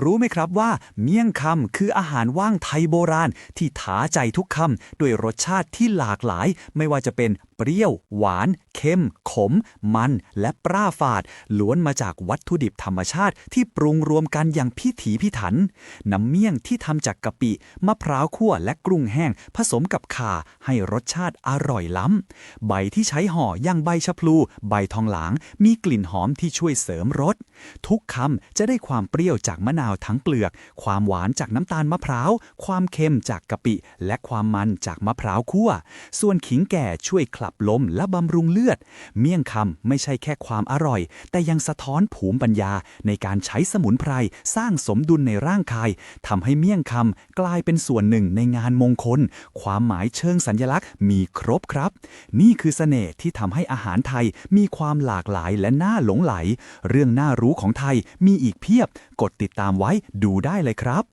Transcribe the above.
รู้ไหมครับว่า เมี่ยงคำคืออาหารว่างไทยโบราณ ที่ถาใจทุกคำด้วยรสชาติที่หลากหลาย ไม่ว่าจะเป็นเปรี้ยว หวาน เค็ม ขม มัน และปราฝาด ล้วนมาจากวัตถุดิบธรรมชาติที่ปรุงรวมกันอย่างพิถีพิถันน้ำเมี่ยงที่ทำจากกะปิ มะพร้าวคั่วและกรุงแห้ง ผสมกับข่าให้รสชาติอร่อยล้ำ ใบที่ใช้ห่ออย่างใบชะพลู ใบทองหลาง มีกลิ่นหอมที่ช่วยเสริมรส ทุกคำจะได้ความเปรี้ยวจากมะนาวทั้งเปลือก ความหวานจากน้ำตาลมะพร้าว ความเค็มจากกะปิ และความมันจากมะพร้าวคั่ว ส่วนขิงแก่ช่วยขับลมและบำรุงเลือด เมี่ยงคำไม่ใช่แค่ความอร่อย แต่ยังสะท้อนภูมิปัญญาในการใช้สมุนไพรสร้างสมดุลในร่างกายทำให้เมี่ยงคำกลายเป็นส่วนหนึ่งในงานมงคล ความหมายเชิงสัญลักษณ์มีครบครับ นี่คือเสน่ห์ที่ทำให้อาหารไทยมีความหลากหลายและน่าหลงไหล เรื่องน่ารู้รู้ของไทยมีอีกเพียบ กดติดตามไว้ดูได้เลยครับ